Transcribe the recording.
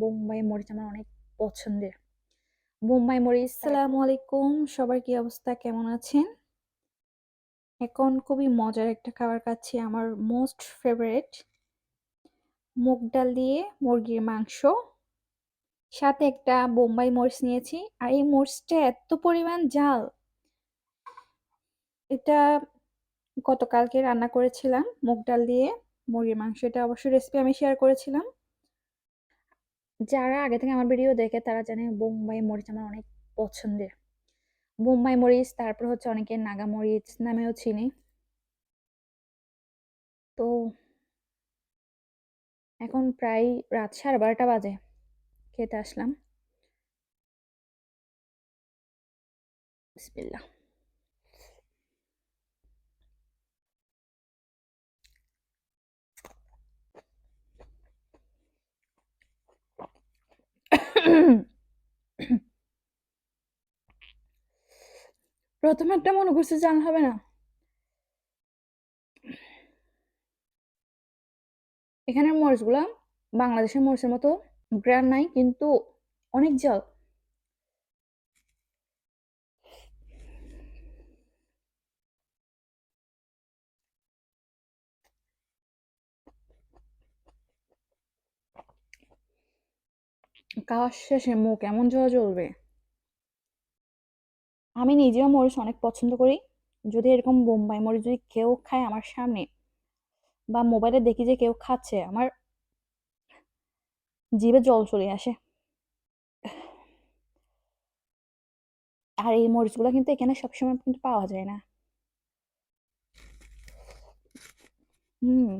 বোম্বাই মরিচ আমার অনেক পছন্দের। বোম্বাই মরিচ সালাম আলাইকুম, সবার কি অবস্থা? কেমন আছেন? এখন খুবই মজার একটা খাবার খাচ্ছি, আমার মোস্ট ফেভারেট মুগ ডাল দিয়ে মুরগির মাংস। সাথে একটা বোম্বাই মরিচ নিয়েছি, আর এই মরিচটা এত পরিমাণ জাল এটা গতকালকে রান্না করেছিলাম মুগ ডাল দিয়ে মুরগির মাংস, এটা অবশ্যই রেসিপি আমি শেয়ার করেছিলাম। যারা আগে থেকে আমার ভিডিও দেখে তারা জানে বোম্বাই মরিচ আমার অনেক পছন্দের। বোম্বাই মরিচ, তারপর হচ্ছে অনেকে নাগা মরিচ নামেও চিনি। তো এখন প্রায় রাত সাড়ে বারোটা বাজে, খেতে আসলাম। বিসমিল্লাহ। প্রথমে একটা মনে করছে জান হবে না। এখানের মরিচগুলা বাংলাদেশের মরিচের মতো গ্র্যান্ড নাই, কিন্তু অনেক জল। খাওয়ার শেষে মুখ এমন জল জ্বলবে? আমি নিজেও মরিচ অনেক পছন্দ করি। যদি এরকম বোম্বাই মরিচ যদি কেউ খায় আমার সামনে বা মোবাইলে দেখি যে কেউ খাচ্ছে, আমার জিভে জল চলে আসে। আর এই মরিচগুলো কিন্তু এখানে সবসময় কিন্তু পাওয়া যায় না। হুম।